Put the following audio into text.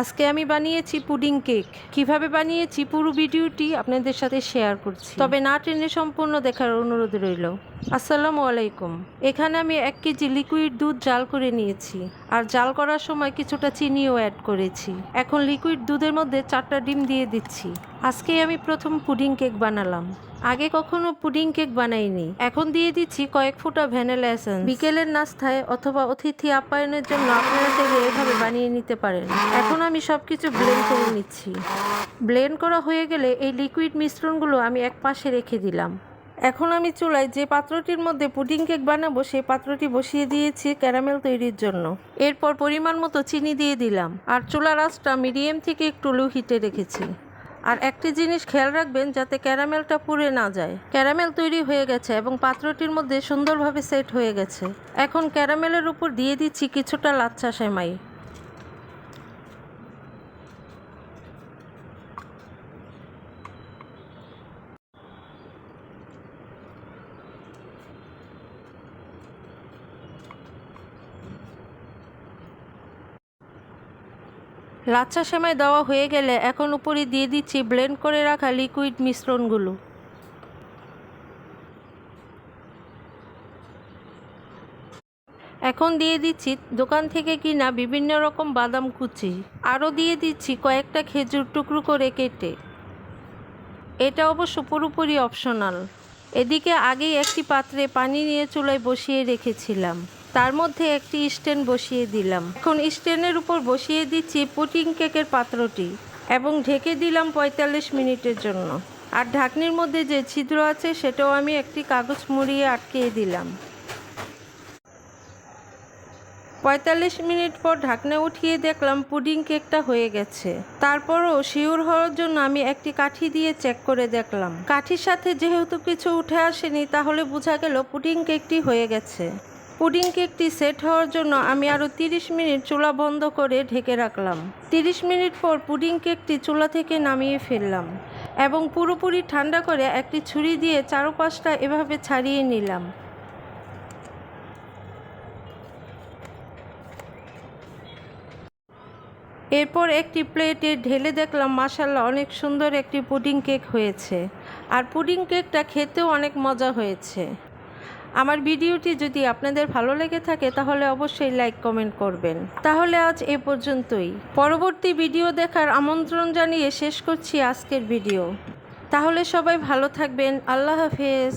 আজকে আমি বানিয়েছি পুডিং কেক। কীভাবে বানিয়েছি পুরো ভিডিওটি আপনাদের সাথে শেয়ার করছি। তবে না টেনে সম্পূর্ণ দেখার অনুরোধ রইল। আসসালামু আলাইকুম। এখানে আমি এক কেজি লিকুইড দুধ জাল করে নিয়েছি। আর জাল করার সময় কিছুটা চিনিও অ্যাড করেছি। এখন লিকুইড দুধের মধ্যে চারটা ডিম দিয়ে দিচ্ছি। আজকে আমি প্রথম পুডিং কেক বানালাম। আগে কখনো পুডিং কেক বানাইনি। এখন দিয়ে দিচ্ছি কয়েক ফোঁটা ভ্যানিলা এসেন্স। বিকেলের নাস্তায় অথবা অতিথি আপ্যায়নের জন্য আপনারা চাইলে এভাবে বানিয়ে নিতে পারেন। এখন আমি সব কিছু ব্লেন্ড করে নিচ্ছি। ব্লেন্ড করা হয়ে গেলে এই লিকুইড মিশ্রণগুলো আমি এক পাশে রেখে দিলাম। এখন আমি চুলায় যে পাত্রটির মধ্যে পুডিং কেক বানাবো, সেই পাত্রটি বসিয়ে দিয়েছি ক্যারামেল তৈরির জন্য। এরপর পরিমাণ মতো চিনি দিয়ে দিলাম। আর চুলার আঁচটা মিডিয়াম থেকে একটু লু হিটে রেখেছি। আর একটি জিনিস খেয়াল রাখবেন, যাতে ক্যারামেলটা পুড়ে না যায়। ক্যারামেল তৈরি হয়ে গেছে এবং পাত্রটির মধ্যে সুন্দরভাবে সেট হয়ে গেছে। এখন ক্যারামেলের উপর দিয়ে দিচ্ছি কিছুটা লাচ্ছা সেমাই। লাচ্ছা সেমাই দেওয়া হয়ে গেলে এখন উপরে দিয়ে দিচ্ছি ব্লেন্ড করে রাখা লিকুইড মিশ্রণগুলো। এখন দিয়ে দিচ্ছি দোকান থেকে কিনা বিভিন্ন রকম বাদাম কুচি। আরও দিয়ে দিচ্ছি কয়েকটা খেজুর টুকরো করে কেটে। এটা অবশ্য পুরোপুরি অপশনাল। এদিকে আগেই একটি পাত্রে পানি নিয়ে চুলায় বসিয়ে রেখেছিলাম। তার মধ্যে একটি স্ট্যান্ড বসিয়ে দিলাম। এখন স্ট্যান্ডের উপর বসিয়ে দিচ্ছি পুটিং কেকের পাত্রটি এবং ঢেকে দিলাম পঁয়তাল্লিশ মিনিটের জন্য। আর ঢাকনির মধ্যে যে ছিদ্র আছে, সেটাও আমি একটি কাগজ মুড়িয়ে আটকিয়ে দিলাম। পঁয়তাল্লিশ মিনিট পর ঢাকনা উঠিয়ে দেখলাম পুডিং কেকটা হয়ে গেছে। তারপরও শিওর হওয়ার জন্য আমি একটি কাঠি দিয়ে চেক করে দেখলাম। কাঠির সাথে যেহেতু কিছু উঠে আসেনি, তাহলে বোঝা গেল পুডিং কেকটি হয়ে গেছে। পুডিং কেকটি সেট হওয়ার জন্য আমি আরও তিরিশ মিনিট চুলা বন্ধ করে ঢেকে রাখলাম। তিরিশ মিনিট পর পুডিং কেকটি চুলা থেকে নামিয়ে ফেললাম এবং পুরোপুরি ঠান্ডা করে একটি ছুরি দিয়ে চারপাশটা এভাবে ছাড়িয়ে নিলাম। এরপর একটি প্লেটে ঢেলে দেখলাম মাসাল্লাহ অনেক সুন্দর একটি পুডিং কেক হয়েছে। আর পুডিং কেকটা খেতেও অনেক মজা হয়েছে। আমার ভিডিওটি যদি আপনাদের ভালো লেগে থাকে, তাহলে অবশ্যই লাইক, কমেন্ট করবেন। তাহলে আজ এ পর্যন্তই। পরবর্তী ভিডিও দেখার আমন্ত্রণ জানিয়ে শেষ করছি আজকের ভিডিও। তাহলে সবাই ভালো থাকবেন। আল্লাহ হাফেজ।